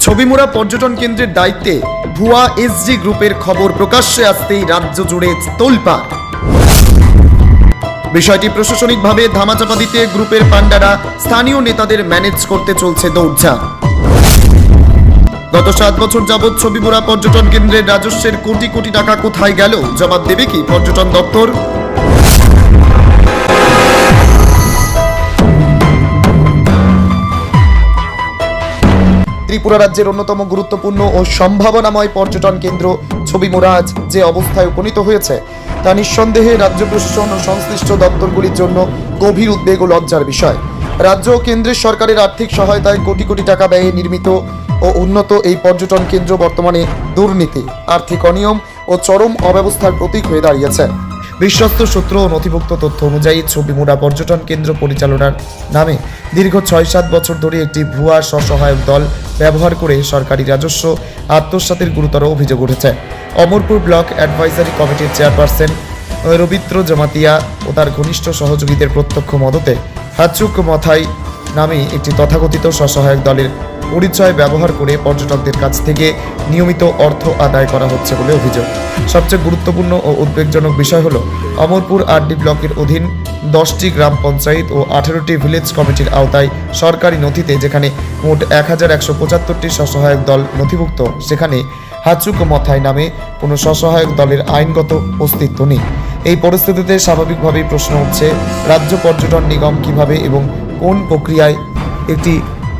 ছবিমুড়া পর্যটন কেন্দ্রের দায়িত্বে ভুয়া এসজি গ্রুপের খবর প্রকাশ্যে আসতেই রাজ্য জুড়ে তোলপাড়। বিষয়টি প্রশাসনিকভাবে ধামাচাপা দিতে গ্রুপের পান্ডারা স্থানীয় নেতাদের ম্যানেজ করতে চলছে দৌড়ঝাঁপ। গত সাত বছর যাবৎ ছবিমুড়া পর্যটন কেন্দ্রের রাজস্বের কোটি কোটি টাকা কোথায় গেল, জবাব দেবে কি পর্যটন দপ্তর? ত্রিপুরা রাজ্যের অন্যতম গুরুত্বপূর্ণ ও সম্ভাবনাময় পর্যটন কেন্দ্র ছবিমুড়া আজ যে অবস্থায় উপনীত হয়েছে, তা নিঃসন্দেহে রাজ্য প্রশাসন ও সংশ্লিষ্ট দপ্তরগুলির জন্য গভীর উদ্বেগ ও লজ্জার বিষয়। রাজ্য ও কেন্দ্রের সরকারের আর্থিক সহায়তায় কোটি কোটি টাকা ব্যয়ে নির্মিত ও উন্নত এই পর্যটন কেন্দ্র বর্তমানে দুর্নীতি, আর্থিক অনিয়ম ও চরম অব্যবস্থার প্রতীক হয়ে দাঁড়িয়েছে। বিশ্বস্ত সূত্র ও নথিভুক্ত তথ্য অনুযায়ী ছবি ছবিমুড়া পর্যটন কেন্দ্র পরিচালনার নামে দীর্ঘ ছয় সাত বছর ধরে একটি ভুয়া স্বসহায়ক দল ব্যবহার করে সরকারি রাজস্ব, আত্মসাতের গুরুতর অভিযোগ উঠেছে। অমরপুর ব্লক অ্যাডভাইজারি কমিটির চেয়ারপারসন রবীন্দ্র জমাতিয়া ও তার ঘনিষ্ঠ সহযোগীদের প্রত্যক্ষ মদতে হাচুক মথাই নামে একটি তথাকথিত স্বসহায়ক দলের পরিচয় ব্যবহার করে পর্যটকদের কাছ থেকে নিয়মিত অর্থ আদায় করা হচ্ছে বলে অভিযোগ। সবচেয়ে গুরুত্বপূর্ণ ও উদ্বেগজনক বিষয় হল, অমরপুর আরডি ব্লকের অধীন দশটি গ্রাম পঞ্চায়েত ও আঠেরোটি ভিলেজ কমিটির আওতায় সরকারি নথিতে যেখানে মোট এক হাজার একশো পঁচাত্তরটি স্বসহায়ক দল নথিভুক্ত, সেখানে হাচুক মথায় নামে কোনো স্বসহায়ক দলের আইনগত অস্তিত্ব নেই। এই পরিস্থিতিতে স্বাভাবিকভাবেই প্রশ্ন উঠছে, রাজ্য পর্যটন নিগম কীভাবে এবং কোন প্রক্রিয়ায় একটি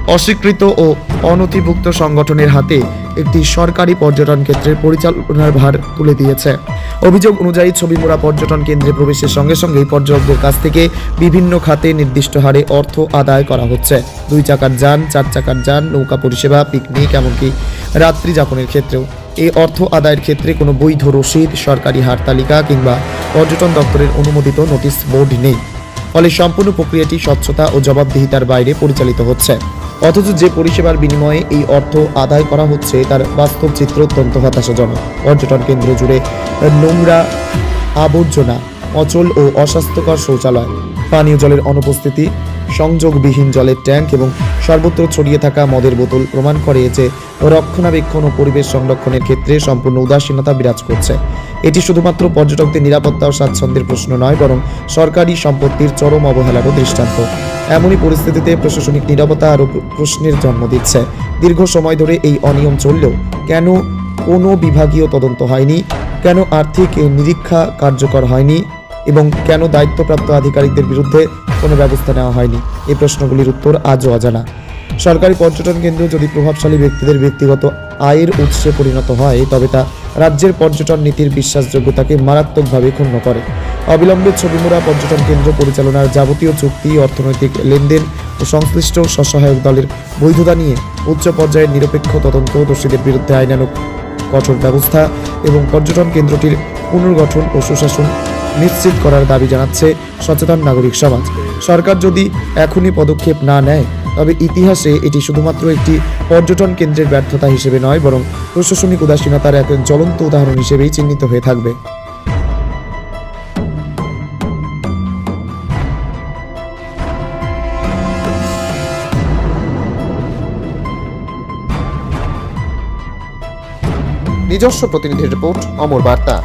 অস্বীকৃত ও অনথিভুক্ত সংগঠনের হাতে একটি সরকারি পর্যটন কেন্দ্রের পরিচালনার ভার তুলে দিয়েছে। অভিযোগ অনুযায়ী ছবিমুড়া পর্যটন কেন্দ্রে প্রবেশের সঙ্গে সঙ্গেই পর্যটকদের কাছ থেকে বিভিন্ন খাতে নির্দিষ্ট হারে অর্থ আদায় করা হচ্ছে। দুই চাকার যান, চার চাকার যান, নৌকা পরিষেবা, পিকনিক, এমনকি রাত্রি যাপনের ক্ষেত্রেও। এই অর্থ আদায়ের ক্ষেত্রে কোনো বৈধ রসিদ, সরকারি হার তালিকা কিংবা পর্যটন দপ্তরের অনুমোদিত নোটিশ বোর্ড নেই। ফলে সম্পূর্ণ প্রক্রিয়াটি স্বচ্ছতা ও জবাবদিহিতার বাইরে পরিচালিত হচ্ছে। অথচ যে পরিষেবার বিনিময়ে এই অর্থ আদায় করা হচ্ছে, তার বাস্তব চিত্র অত্যন্ত হতাশাজনক। পর্যটন কেন্দ্র জুড়ে নোংরা আবর্জনা, অচল ও অস্বাস্থ্যকর শৌচালয়, পানীয় জলের অনুপস্থিতি, সংযোগবিহীন জলের ট্যাঙ্ক এবং সর্বত্র ছড়িয়ে থাকা মদের বোতল প্রমাণ করে যে রক্ষণাবেক্ষণ ও পরিবেশ সংরক্ষণের ক্ষেত্রে সম্পূর্ণ উদাসীনতা বিরাজ করছে। এটি শুধুমাত্র পর্যটকদের নিরাপত্তা ও স্বাচ্ছন্দ্যের প্রশ্ন নয়, বরং সরকারি সম্পত্তির চরম অবহেলারও দৃষ্টান্ত। এমনই পরিস্থিতিতে প্রশাসনিক নিরাপত্তা আরও প্রশ্নের জন্ম দিচ্ছে। দীর্ঘ সময় ধরে এই অনিয়ম চললেও কেন কোনো বিভাগীয় তদন্ত হয়নি? কেন আর্থিক নিরীক্ষা কার্যকর হয়নি? এবং কেন দায়িত্বপ্রাপ্ত আধিকারিকদের বিরুদ্ধে কোনো ব্যবস্থা নেওয়া হয়নি? এই প্রশ্নগুলির উত্তর আজও অজানা। সরকারি পর্যটন কেন্দ্র যদি প্রভাবশালী ব্যক্তিদের ব্যক্তিগত আয়ের উৎসে পরিণত হয়, তবে তা রাজ্যের পর্যটন নীতির বিশ্বাসযোগ্যতাকে মারাত্মকভাবে ক্ষুণ্ণ করে। অবিলম্বে ছবিমুড়া পর্যটন কেন্দ্র পরিচালনার যাবতীয় চুক্তি, অর্থনৈতিক লেনদেন ও সংশ্লিষ্ট স্বসহায়ক দলের বৈধতা নিয়ে উচ্চ পর্যায়ের নিরপেক্ষ তদন্ত দোষীদের বিরুদ্ধে আইনানুগ কঠোর ব্যবস্থা এবং পর্যটন কেন্দ্রটির পুনর্গঠন ও সুশাসন নিশ্চিত করার দাবি জানাচ্ছে সচেতন নাগরিক সমাজ। সরকার যদি এখনই পদক্ষেপ না নেয়, তবে ইতিহাসে এটি শুধুমাত্র একটি পর্যটন কেন্দ্রের ব্যর্থতা হিসেবে নয়, বরং প্রশাসনিক উদাসীনতার এক জ্বলন্ত উদাহরণ হিসেবেই চিহ্নিত হয়ে থাকবে। নিজস্ব প্রতিনিধি রিপোর্ট অমর বার্তা।